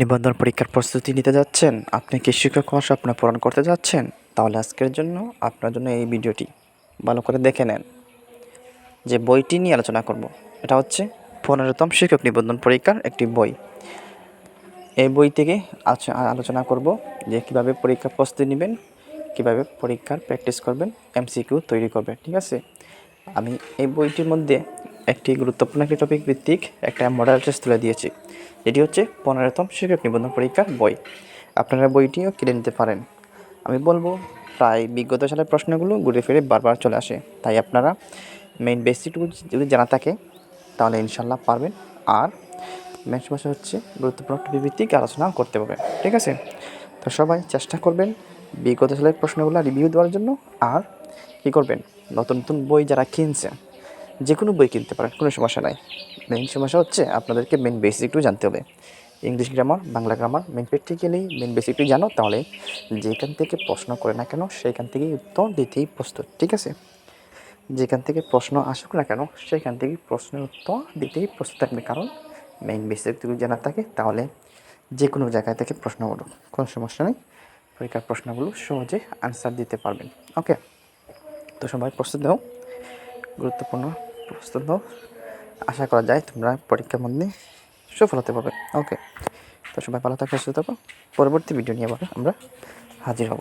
নিবন্ধন পরীক্ষার প্রস্তুতি নিতে যাচ্ছেন? আপনি কি শিক্ষক হওয়ার স্বপ্ন পূরণ করতে যাচ্ছেন? তাহলে আজকের জন্য আপনার জন্য এই ভিডিওটি। ভালো করে দেখে নেন। যে বইটি নিয়ে আলোচনা করব, এটা হচ্ছে পনেরোতম শিক্ষক নিবন্ধন পরীক্ষার একটি বই। এই বই থেকে আলোচনা করব যে কীভাবে পরীক্ষার প্রস্তুতি নেবেন, কীভাবে পরীক্ষার প্র্যাকটিস করবেন, এমসিকিউ তৈরি করবেন, ঠিক আছে? আমি এই বইটির মধ্যে একটি গুরুত্বপূর্ণ একটি টপিক ভিত্তিক একটা মডেল টেস্ট তুলে দিয়েছি। যেটি হচ্ছে পনেরোতম শিক্ষক নিবন্ধন পরীক্ষার বই। আপনারা বইটিও কিনে নিতে পারেন। আমি বলব, প্রায় বিগত সালের প্রশ্নগুলো ঘুরে ফিরে বারবার চলে আসে। তাই আপনারা মেইন বেসিকটুকু যদি জানা থাকে, তাহলে ইনশাল্লাহ পারবেন। আর মেন সমস্যা হচ্ছে, গুরুত্বপূর্ণ ভিত্তিক আলোচনা করতে পারবেন ঠিক আছে? তো সবাই চেষ্টা করবেন বিগত সালের প্রশ্নগুলো রিভিউ দেওয়ার জন্য। আর কী করবেন? নতুন নতুন বই যারা কিনছেন যে কোনো বই কিনতে পারেন, কোনো সমস্যা নাই। মেইন সমস্যা হচ্ছে আপনাদেরকে মেন বেসিকটু জানতে হবে। English grammar Bangla grammar main practically main বেসিকটু জানো তাহলে যেখান থেকে প্রশ্ন করে না কেন, সেখান থেকেই উত্তর দিতেই প্রস্তুত, ঠিক আছে? যেখান থেকে প্রশ্ন আসুক না কেন, সেখান থেকে প্রশ্নের উত্তর দিতেই প্রস্তুত থাকবে, কারণ মেইন বেসিকটুকু জানা থাকে, তাহলে যে কোনো জায়গায় থেকে প্রশ্ন করুক কোনো সমস্যা নেই। পরীক্ষার প্রশ্নগুলো সহজে আনসার দিতে পারবেন ওকে তো সবাই প্রস্তুত নাও গুরুত্বপূর্ণ প্রস্তুত নাও আশা করা যায় তোমরা পরীক্ষার মধ্যে সফল হতে পারবে। ওকে তো সবাই ভালো থাকো, সুস্থ থাকো। পরবর্তী ভিডিও নিয়ে আবার আমরা হাজির হব।